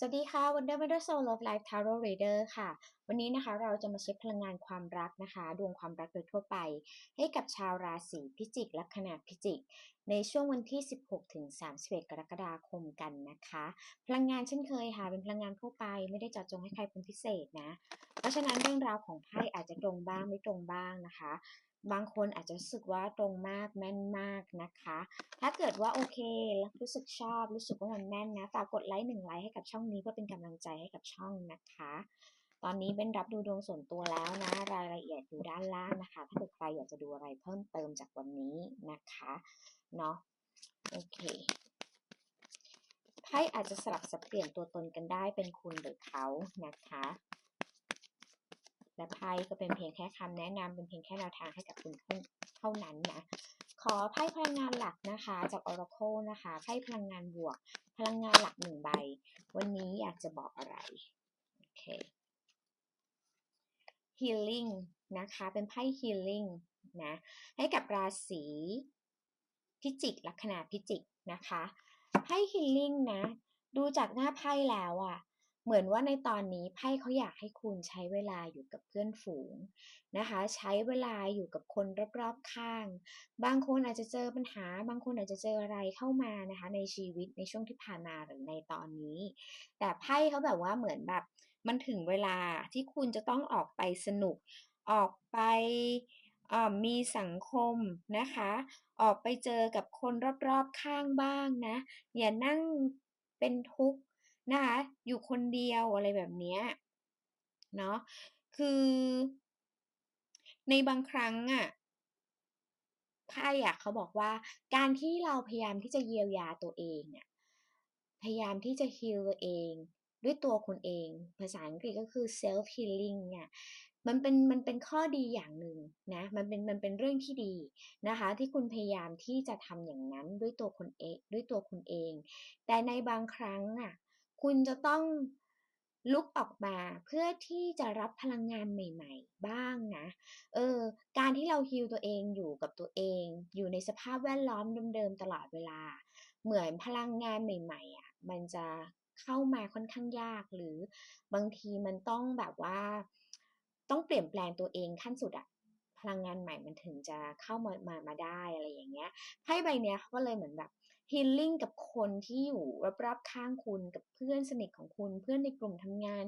สวัสดีค่ะ Wonder Wonder Soul Love Life Tarot Reader ค่ะ วันนี้นะคะเราจะมาเช็คพลังงานความรักนะคะ ดวงความรักโดยทั่วไป ให้กับชาวราศีพิจิกและขนาดพิจิก ในช่วงวันที่ 16ถึง31กรกฎาคมกันนะคะ พลังงานเช่นเคยค่ะ เป็นพลังงานทั่วไป ไม่ได้เจาะจงให้ใครเป็นพิเศษนะ เพราะฉะนั้นเรื่องราวของไพ่อาจจะตรงบ้างไม่ตรงบ้างนะคะ บางคนอาจจะรู้สึกว่าตรงมากแม่นมากนะคะ ถ้าเกิดว่าโอเครู้สึกชอบรู้สึกว่ามันแม่นนะฝากกดไลค์หนึ่งไลค์ให้กับช่องนี้เพื่อเป็นกำลังใจให้กับช่องนะคะ ตอนนี้เป็นรับดูดวงส่วนตัวแล้วนะ รายละเอียดอยู่ด้านล่างนะคะ ถ้าเกิดใครอยากจะดูอะไรเพิ่มเติมจากวันนี้นะคะเนาะโอเคไพ่อาจจะสลับสับเปลี่ยนตัวตนกันได้เป็นคุณหรือเขานะคะ และไพ่ก็เป็นเพียงแค่คำแนะนำเป็นเพียงแค่แนวทางให้กับคุณเท่านั้นนะ ขอไพ่พลังงานหลักนะคะจาก Oracle นะคะไพ่พลังงานบวก พลังงานหลักหนึ่งใบ วันนี้อยากจะบอกอะไร โอเค healing นะคะ เป็นไพ่ healing นะ ให้กับราศีพิจิกลัคนาพิจิกนะคะไพ่ healing นะ ดูจากหน้าไพ่แล้วอะ่ะ เหมือนว่าในตอนนี้ไพ่เขาอยากให้คุณใช้เวลาอยู่กับเพื่อนฝูงนะคะ ใช้เวลาอยู่กับคนรอบๆข้าง บางคนอาจจะเจอปัญหา บางคนอาจจะเจออะไรเข้ามานะคะ ในชีวิตในช่วงที่ผ่านมาหรือในตอนนี้ แต่ไพ่เขาแบบว่าเหมือนแบบมันถึงเวลาที่คุณจะต้องออกไปสนุก ออกไปมีสังคมนะคะ ออกไปเจอกับคนรอบๆข้างบ้างนะ อย่านั่งเป็นทุกข์ นะคะ อยู่คนเดียวอะไรแบบนี้เนาะคือในบางครั้งอะ่ะไพ่อะเขาบอกว่าการที่เราพยายามที่จะเยียวยาตัวเองอะพยายามที่จะฮีลตัวเอง ด้วยตัวคุณเอง ภาษาอังกฤษก็คือ self healing เนี่ยมันเป็นมันเป็นข้อดีอย่างหนึ่งนะมันเป็นมันเป็นเรื่องที่ดีนะคะ ที่คุณพยายามที่จะทำอย่างนั้นด้วยตัวคุณเองด้วยตัวคุณเอง แต่ในบางครั้งอะ คุณจะต้องลุกออกมาเพื่อที่จะรับพลังงานใหม่ ๆ บ้างนะ เออ การที่เราฮิวตัวเองอยู่กับตัวเอง อยู่ในสภาพแวดล้อมเดิมๆตลอดเวลา เหมือนพลังงานใหม่ๆอะ มันจะเข้ามาค่อนข้างยาก หรือบางทีมันต้องแบบว่า ต้องเปลี่ยนแปลงตัวเองขั้นสุดอะพลังงานใหม่มันถึงจะเข้ามามามาได้อะไรอย่างเงี้ยไพ่ใบเนี้ยเขาก็เลยเหมือนแบบ ฮีลลิ่งกับคนที่อยู่รอบๆข้างคุณกับเพื่อนสนิทของคุณ เพื่อนในกลุ่มทำงาน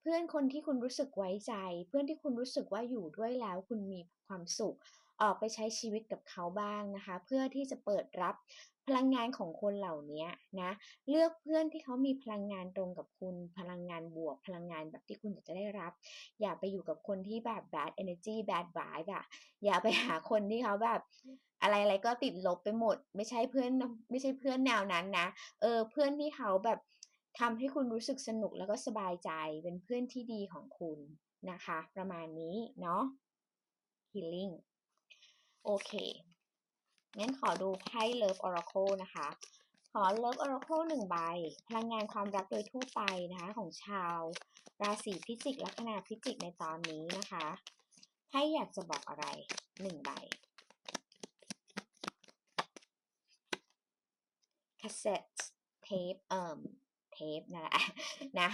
เพื่อนคนที่คุณรู้สึกไว้ใจ เพื่อนที่คุณรู้สึกว่าอยู่ด้วยแล้วคุณมีความสุข ออกไปใช้ชีวิตกับเขาบ้างนะคะ เพื่อที่จะเปิดรับพลังงานของคนเหล่านี้นะ เลือกเพื่อนที่เขามีพลังงานตรงกับคุณ พลังงานบวก พลังงานแบบที่คุณอยากจะได้รับ อย่าไปอยู่กับคนที่แบบ bad energy bad vibe อะอย่าไปหาคนที่เขาแบบ อะไรอะไรก็ติดลบไปหมด ไม่ใช่เพื่อนไม่ใช่เพื่อนแนวนั้นนะ เออ เพื่อนที่เขาแบบทำให้คุณรู้สึกสนุกแล้วก็สบายใจเป็นเพื่อนที่ดีของคุณนะคะ ประมาณนี้เนาะ healing โอเค งั้นขอดูไพ่ Love Oracle นะคะ ขอ Love Oracle หนึ่งใบ พลังงานความรักโดยทั่วไปนะคะ ของชาว ราศีพิจิกลัคนาพิจิกในตอนนี้นะคะไพ่อยากจะบอกอะไรหนึ่งใบ คสเซ็ตเทปเอ่อเทปนั่นแหละนะ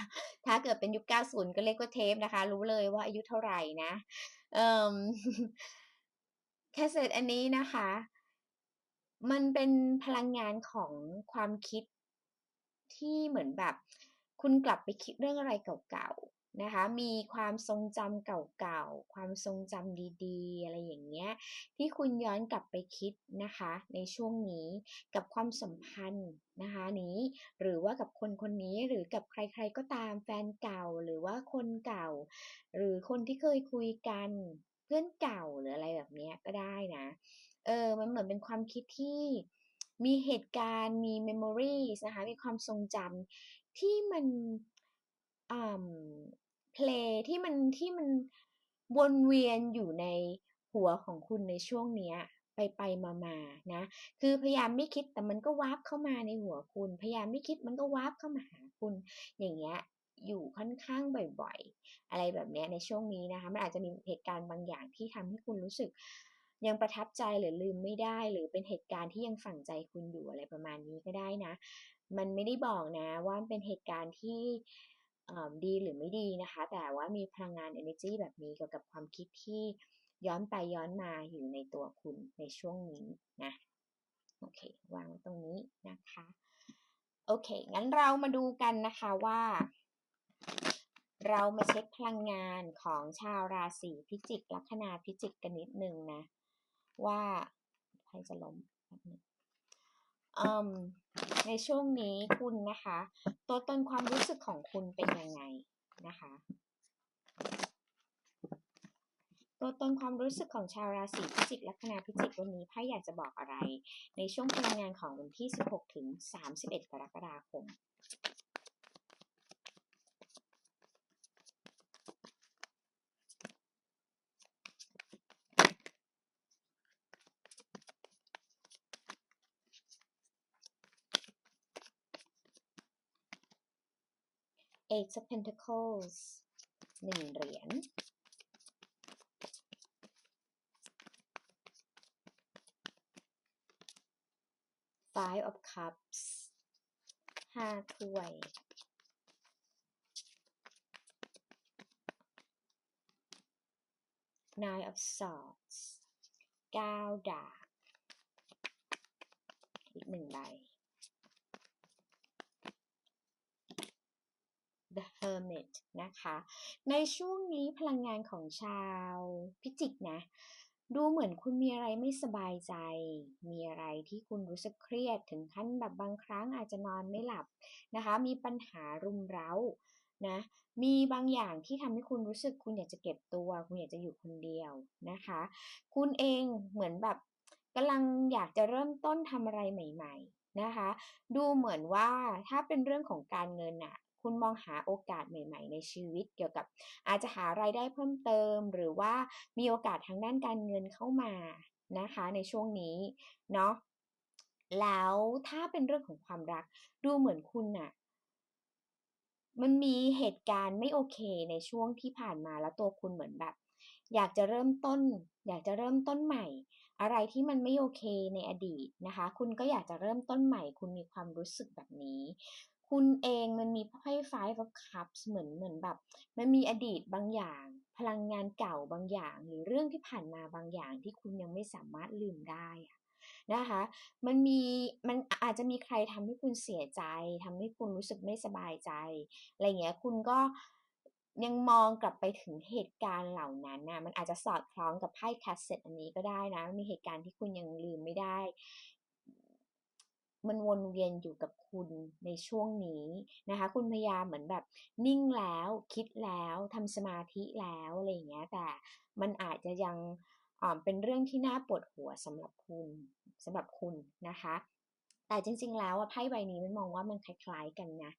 ถ้าเกิดเป็นยุค 90 ก็เรียกว่าเทปนะคะ รู้เลยว่าอายุเท่าไหร่นะเอ่อแคสเซ็ตอันนี้นะคะ มันเป็นพลังงานของความคิดที่เหมือนแบบ คุณกลับไปคิดเรื่องอะไรเก่า นะคะ มีความทรงจำเก่าๆ ความทรงจำดีๆ อะไรอย่างเงี้ย ที่คุณย้อนกลับไปคิดนะคะ ในช่วงนี้กับความสัมพันธ์นะคะนี้ หรือว่ากับคนคนนี้หรือกับใครๆก็ตามแฟนเก่าหรือว่าคนเก่า หรือคนที่เคยคุยกันเพื่อนเก่าหรืออะไรแบบนี้ก็ได้นะ เออ มันเหมือนเป็นความคิดที่มีเหตุการณ์มี memories นะคะ มีความทรงจำที่มันอ่า เพลงที่มันที่มันวนเวียนอยู่ในหัวของคุณในช่วงเนี้ยไปไปมามานะ คือพยายามไม่คิดแต่มันก็วาร์ปเข้ามาในหัวคุณ พยายามไม่คิดมันก็วาร์ปเข้ามาหาคุณ อย่างเงี้ย อยู่ค่อนข้างบ่อยๆ อะไรแบบนี้ในช่วงนี้นะคะ มันอาจจะมีเหตุการณ์บางอย่างที่ทำให้คุณรู้สึก ยังประทับใจหรือลืมไม่ได้ หรือเป็นเหตุการณ์ที่ยังฝังใจคุณอยู่อะไรประมาณนี้ก็ได้นะ มันไม่ได้บอกนะว่าเป็นเหตุการณ์ที่ ดีหรือไม่ดีนะคะ แต่ว่ามีพลังงาน energy แบบนี้เกี่ยวกับความคิดที่ย้อนไปย้อนมาอยู่ในตัวคุณในช่วงนี้นะโอเควางไว้ตรงนี้นะคะโอเค งั้นเรามาดูกันนะคะว่า เรามาเช็คพลังงานของชาวราศีพิจิกลัคนาพิจิกกันนิดนึงนะ ว่าใครจะล้มแป๊บนึงอืม ในช่วงนี้คุณนะคะ ตัวตนความรู้สึกของคุณเป็นยังไงนะคะ ตัวตนความรู้สึกของชาวราศีพิจิกลัคนาพิจิกวันนี้ไพ่อยากจะบอกอะไร ในช่วงพลังงานของวันที่ 16 ถึง 31 กรกฎาคม Eight of Pentacles หนึ่งเหรียญ Five of Cups ห้าถ้วย Nine of Swords เก้าดาบ อีกหนึ่งใบ Hermit นะคะ ในช่วงนี้พลังงานของชาวพิจิกนะ ดูเหมือนคุณมีอะไรไม่สบายใจ มีอะไรที่คุณรู้สึกเครียดถึงขั้นแบบบางครั้งอาจจะนอนไม่หลับนะคะ มีปัญหารุมเร้านะ มีบางอย่างที่ทำให้คุณรู้สึกคุณอยากจะเก็บตัว คุณอยากจะอยู่คนเดียวนะคะ คุณเองเหมือนแบบกำลังอยากจะเริ่มต้นทำอะไรใหม่ ๆนะคะ ดูเหมือนว่าถ้าเป็นเรื่องของการเงินน่ะ คุณมองหาโอกาสใหม่ ๆ ในชีวิต เกี่ยวกับอาจจะหารายได้เพิ่มเติม หรือว่ามีโอกาสทางด้านการเงินเข้ามานะคะในช่วงนี้เนาะแล้วถ้าเป็นเรื่องของความรักดูเหมือนคุณน่ะมันมีเหตุการณ์ไม่โอเคในช่วงที่ผ่านมาแล้วตัวคุณเหมือนแบบ อยากจะเริ่มต้น อยากจะเริ่มต้นใหม่ อะไรที่มันไม่โอเคในอดีตนะคะ คุณก็อยากจะเริ่มต้นใหม่ คุณมีความรู้สึกแบบนี้ คุณเองมันมีไพ่ Five of Cups เหมือนเหมือนแบบ มันมีอดีตบางอย่าง พลังงานเก่าบางอย่าง หรือเรื่องที่ผ่านมาบางอย่างที่คุณยังไม่สามารถลืมได้นะคะ มันมีมันอาจจะมีใครทำให้คุณเสียใจทำให้คุณรู้สึกไม่สบายใจอะไรเงี้ยคุณก็ยังมองกลับไปถึงเหตุการณ์เหล่านั้นนะมันอาจจะสอดคล้องกับไพ่แคสเซ็ตอันนี้ก็ได้นะ มีเหตุการณ์ที่คุณยังลืมไม่ได้ มันวนเวียนอยู่กับคุณในช่วงนี้นะคะ คุณพยายามเหมือนแบบนิ่งแล้วคิดแล้วทำสมาธิแล้วอะไรอย่างเงี้ยแต่มันอาจจะยังเป็นเรื่องที่น่าปวดหัวสำหรับคุณสำหรับคุณนะคะ แต่จริง ๆ แล้วไพ่ใบนี้มันมองว่ามันคล้ายๆกันนะ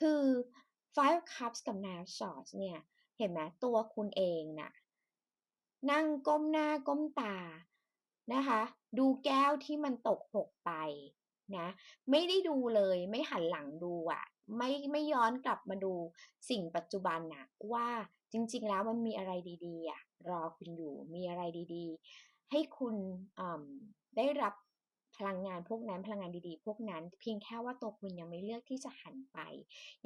คือ Five Cups กับ Nine Swords เนี่ย เห็นไหมตัวคุณเองน่ะนั่งก้มหน้าก้มตานะคะ ดูแก้วที่มันตกหกไป นะ ไม่ได้ดูเลยไม่หันหลังดูอะไม่ไม่ย้อนกลับมาดูสิ่งปัจจุบันนะว่าจริง ๆ แล้วมันมีอะไรดีๆอะรอคุณอยู่มีอะไรดีๆ ให้คุณได้รับพลังงานพวกนั้นพลังงานดีๆ พวกนั้น เพียงแค่ว่าตัวคุณยังไม่เลือกที่จะหันไป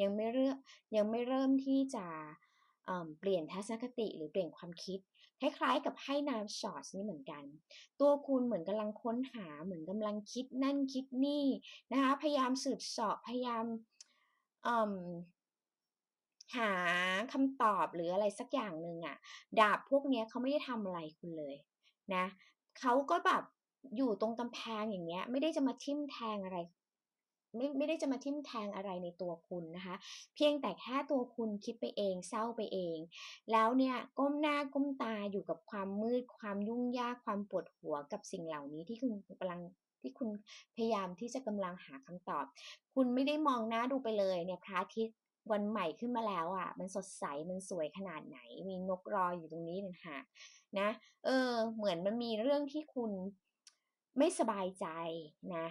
ยังไม่เลือกยังไม่เริ่มที่จะ เปลี่ยนทัศนคติหรือเปลี่ยนความคิด คล้ายๆกับให้น้ำช็อตนี่เหมือนกัน ตัวคุณเหมือนกำลังค้นหาเหมือนกำลังคิดนั่นคิดนี่นะคะ พยายามสืบสาะพยายามหาคำตอบหรืออะไรสักอย่างหนึ่งอะดาบพวกนี้เขาไม่ได้ทำอะไรคุณเลยนะเขาก็แบบอยู่ตรงกำแพงอย่างเงี้ย ไม่ได้จะมาทิ่มแทงอะไร ไม่ไม่ได้จะมาทิ่มแทงอะไรในตัวคุณนะคะ เพียงแต่แค่ตัวคุณคิดไปเองเศร้าไปเอง แล้วเนี่ยก้มหน้าก้มตาอยู่กับความมืด ความยุ่งยากความปวดหัวกับสิ่งเหล่านี้ที่คุณกำลังที่คุณพยายามที่จะกำลังหาคำตอบ คุณไม่ได้มองหน้าดูไปเลยเนี่ยพระอาทิตย์วันใหม่ขึ้นมาแล้วอะ มันสดใสมันสวยขนาดไหน มีนกรออยู่ตรงนี้นะฮะนะ เออ เหมือนมันมีเรื่องที่คุณไม่สบายใจนะ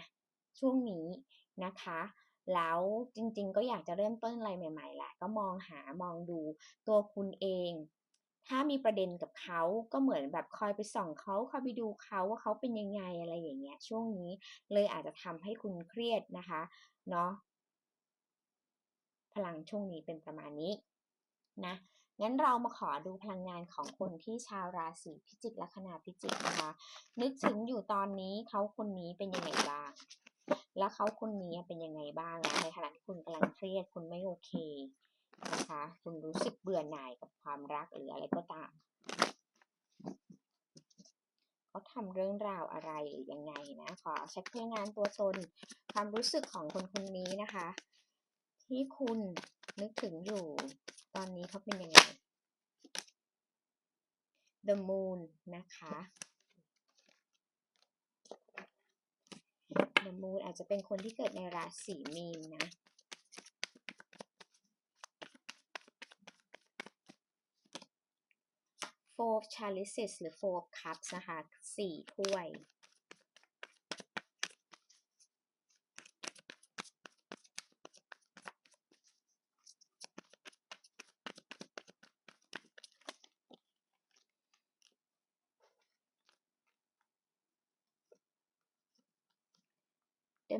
ช่วงนี้นะคะ แล้วจริงๆ ก็อยากจะเริ่มต้นอะไรใหม่ๆแหละก็มองหามองดูตัวคุณเอง ถ้ามีประเด็นกับเขาก็เหมือนแบบคอยไปส่องเขาคอยไปดูเขาว่าเขาเป็นยังไงอะไรอย่างเงี้ย ช่วงนี้เลยอาจจะทำให้คุณเครียดนะคะเนาะพลังช่วงนี้เป็นประมาณนี้นะงั้นเรามาขอดูพลังงานของคนที่ชาวราศีพิจิกลัคนาพิจิกนะคะ นึกถึงอยู่ตอนนี้เขาคนนี้เป็นยังไงบ้าง แล้วเขาคนนี้เป็นยังไงบ้างนะในขณะที่คุณกำลังเครียดคุณไม่โอเคนะคะคุณรู้สึกเบื่อหน่ายกับความรักหรืออะไรก็ตามเขาทำเรื่องราวอะไรหรือยังไงนะขอเช็คพลังงานตัวตนความรู้สึกของคนคนนี้นะคะ ที่คุณนึกถึงอยู่ ตอนนี้เขาเป็นยังไง The Moon นะคะ The Moon อาจจะเป็นคนที่เกิดในราศีมีนนะโฟฟชาริสิสหรือโฟฟคัพนะคะสี่ถ้วย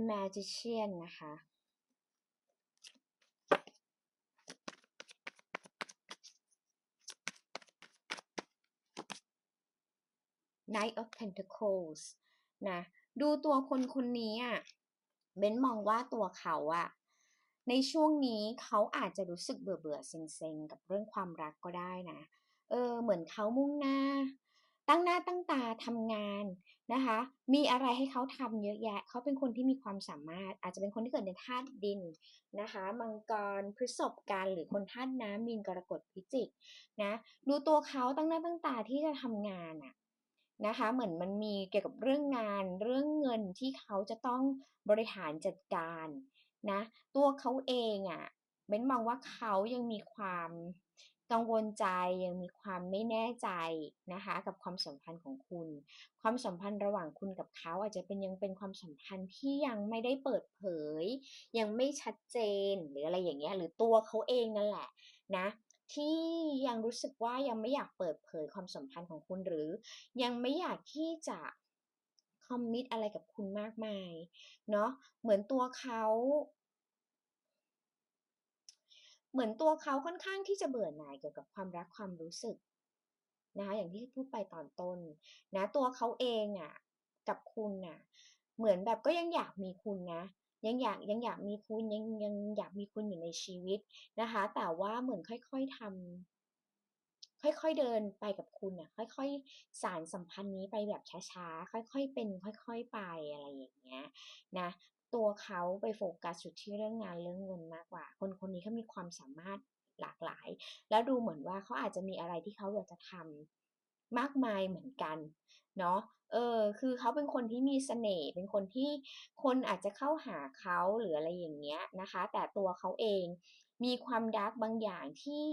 Magician นะคะ Knight of Pentacles นะ ดูตัวคนคนนี้อะ เบนมองว่าตัวเขาอะ ในช่วงนี้เขาอาจจะรู้สึกเบื่อเบื่อเซ็งๆ กับเรื่องความรักก็ได้นะ เออ เหมือนเขามุ่งหน้า ตั้งหน้าตั้งตาทำงาน นะคะ มีอะไรให้เขาทำเยอะแยะ เขาเป็นคนที่มีความสามารถ อาจจะเป็นคนที่เกิดในธาตุดินนะคะ มังกร พฤษภกันหรือคนธาตุน้ำมีนกรกฎพิจิกนะ ดูตัวเขาตั้งหน้าตั้งตาที่จะทำงานอะนะคะ เหมือนมันมีเกี่ยวกับเรื่องงาน เรื่องเงินที่เขาจะต้องบริหารจัดการนะ ตัวเขาเองอะ่ะเบ้นมองว่าเขายังมีความ กังวลใจยังมีความไม่แน่ใจนะคะกับความสัมพันธ์ของคุณ ความสัมพันธ์ระหว่างคุณกับเขาอาจจะเป็นยังเป็นความสัมพันธ์ที่ยังไม่ได้เปิดเผย ยังไม่ชัดเจนหรืออะไรอย่างเงี้ยหรือตัวเขาเองนั่นแหละนะที่ยังรู้สึกว่ายังไม่อยากเปิดเผยความสัมพันธ์ของคุณหรือ ยังไม่อยากที่จะคอมมิตอะไรกับคุณมากมายเนาะเหมือนตัวเขา เหมือนตัวเขาค่อนข้างที่จะเบื่อหน่ายเกี่ยวกับความรักความรู้สึกนะคะอย่างที่พูดไปตอนต้นนะตัวเขาเองอะ่ะกับคุณน่ะ เหมือนแบบก็ยังอยากมีคุณนะยังอยากยังอยากมีคุณยังยังอยากมีคุณอยู่ในชีวิตนะคะ แต่ว่าเหมือนค่อยๆทำค่อยๆเดินไปกับคุณอะ ค่อยๆสารสัมพันธ์นี้ไปแบบช้าๆค่อยๆเป็น ค่อย ๆ ไปอะไรอย่างเงี้ยนะ ตัวเขาไปโฟกัสอยู่ที่เรื่องงานเรื่องเงินมากกว่า คนคนนี้เขามีความสามารถหลากหลาย แล้วดูเหมือนว่าเขาอาจจะมีอะไรที่เขาอยากจะทำมากมายเหมือนกันเนาะเออคือเขาเป็นคนที่มีเสน่ห์เป็นคนที่คนอาจจะเข้าหาเขาหรืออะไรอย่างเงี้ยนะคะ แต่ตัวเขาเองมีความดักบางอย่างที่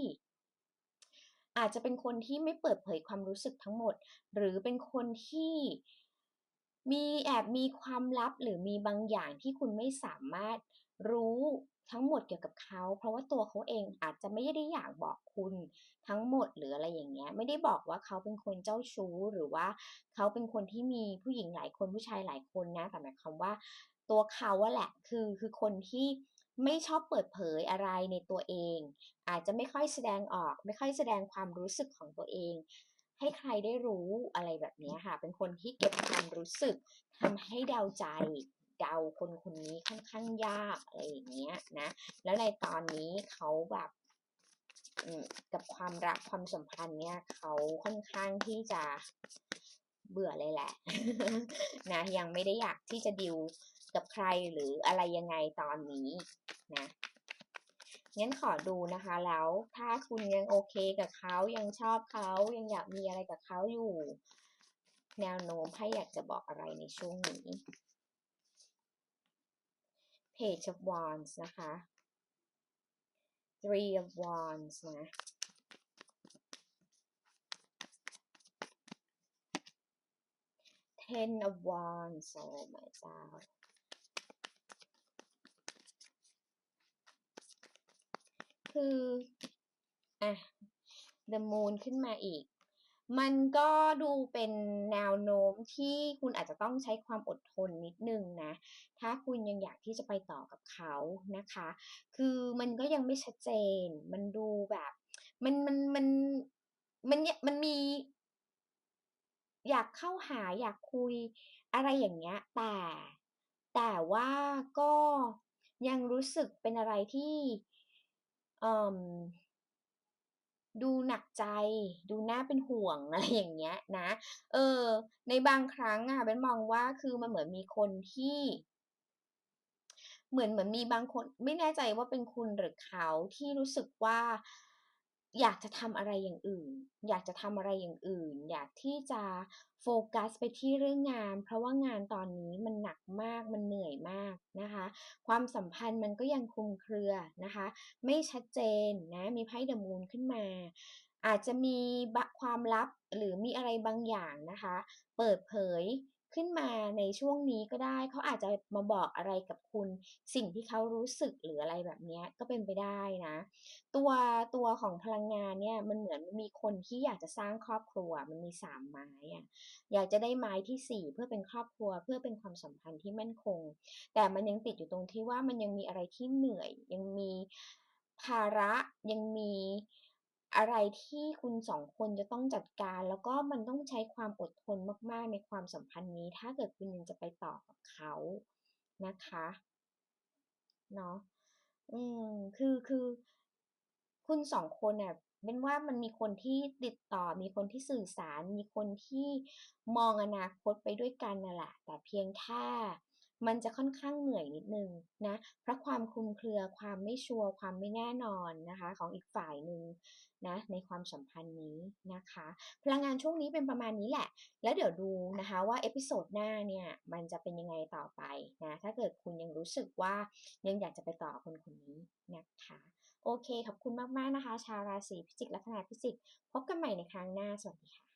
อาจจะเป็นคนที่ไม่เปิดเผยความรู้สึกทั้งหมด หรือเป็นคนที่ มีแอบมีความลับหรือมีบางอย่างที่คุณไม่สามารถรู้ทั้งหมดเกี่ยวกับเขา เพราะว่าตัวเขาเองอาจจะไม่ได้อยากบอกคุณทั้งหมดหรืออะไรอย่างเงี้ย ไม่ได้บอกว่าเขาเป็นคนเจ้าชู้หรือว่าเขาเป็นคนที่มีผู้หญิงหลายคนผู้ชายหลายคนนะ แต่หมายความว่าตัวเขาอะแหละคือคือคนที่ไม่ชอบเปิดเผยอะไรในตัวเอง อาจจะไม่ค่อยแสดงออก ไม่ค่อยแสดงความรู้สึกของตัวเอง ให้ใครได้รู้อะไรแบบนี้ค่ะ เป็นคนที่เก็บความรู้สึกทำให้เดาใจเดาคนคนนี้ค่อนข้างยากอะไรอย่างเงี้ยนะ แล้วในตอนนี้เขาแบบกับความรักความสัมพันธ์เนี่ยเขาค่อนข้างที่จะเบื่อเลยแหละนะยังไม่ได้อยากที่จะดิวกับใครหรืออะไรยังไงตอนนี้นะ งั้นขอดูนะคะแล้วถ้าคุณยังโอเคกับเขายังชอบเขายังอยากมีอะไรกับเขาอยู่ แนวโน้มให้อยากจะบอกอะไรในช่วงนี้ Page of Wands นะคะ Three of Wands นะ Ten of Wands oh my god คืออะ the moon ขึ้นมาอีก มันก็ดูเป็นแนวโน้มที่คุณอาจจะต้องใช้ความอดทนนิดนึงนะ ถ้าคุณยังอยากที่จะไปต่อกับเขานะคะ คือมันก็ยังไม่ชัดเจน มันดูแบบ มันมันมันมันเนี่ยมันมี อยากเข้าหาอยากคุยอะไรอย่างเงี้ย แต่แต่ว่าก็ยังรู้สึกเป็นอะไรที่ ดูหนักใจ ดูน่าเป็นห่วงอะไรอย่างเงี้ยนะ เออ ในบางครั้งอะเป็นมองว่าคือมันเหมือนมีคนที่ เหมือนเหมือนมีบางคน ไม่แน่ใจว่าเป็นคุณหรือเขาที่รู้สึกว่า อยากจะทำอะไรอย่างอื่น อยากจะทำอะไรอย่างอื่น อยากที่จะโฟกัสไปที่เรื่องงาน เพราะว่างานตอนนี้มันหนักมาก มันเหนื่อยมากนะคะ ความสัมพันธ์มันก็ยังคลุมเครือนะคะ ไม่ชัดเจนนะ มีไพ่ The Moon ขึ้นมา อาจจะมีความลับหรือมีอะไรบางอย่างนะคะ เปิดเผย ขึ้นมาในช่วงนี้ก็ได้ เขาอาจจะมาบอกอะไรกับคุณ สิ่งที่เขารู้สึกหรืออะไรแบบนี้ก็เป็นไปได้นะ ตัวตัวของพลังงานเนี่ยมันเหมือนมีคนที่อยากจะสร้างครอบครัวมันมี3ไม้อะอยากจะได้ไม้ที่4เพื่อเป็นครอบครัวเพื่อเป็นความสัมพันธ์ที่มั่นคง แต่มันยังติดอยู่ตรงที่ว่ามันยังมีอะไรที่เหนื่อย ยังมีภาระยังมี อะไรที่คุณ2คนจะต้องจัดการ แล้วก็มันต้องใช้ความอดทนมาก ๆ ในความสัมพันธ์นี้ ถ้าเกิดคุณยังจะไปต่อกับเขานะคะเนาะอืมคือคือ คุณ2คนเน่ะเบ้นว่ามันมีคนที่ติดต่อ มีคนที่สื่อสาร มีคนที่มองอนาคตไปด้วยกันน่ะแหละแต่เพียงแค่ มันจะค่อนข้างเหนื่อยนิดนึงนะ เพราะความคลุมเครือความไม่ชัวร์ความไม่แน่นอนนะคะ ของอีกฝ่ายหนึ่งนะในความสัมพันธ์นี้นะคะ พลังงานช่วงนี้เป็นประมาณนี้แหละ แล้วเดี๋ยวดูนะคะว่าเอพิโซดหน้าเนี่ยมันจะเป็นยังไงต่อไปนะถ้าเกิดคุณยังรู้สึกว่ายังอยากจะไปต่อคนคนนี้นะคะโอเคขอบคุณมากๆนะคะ ชาวราศีพิจิกลัคนาพิจิก พบกันใหม่ในครั้งหน้าสวัสดีค่ะ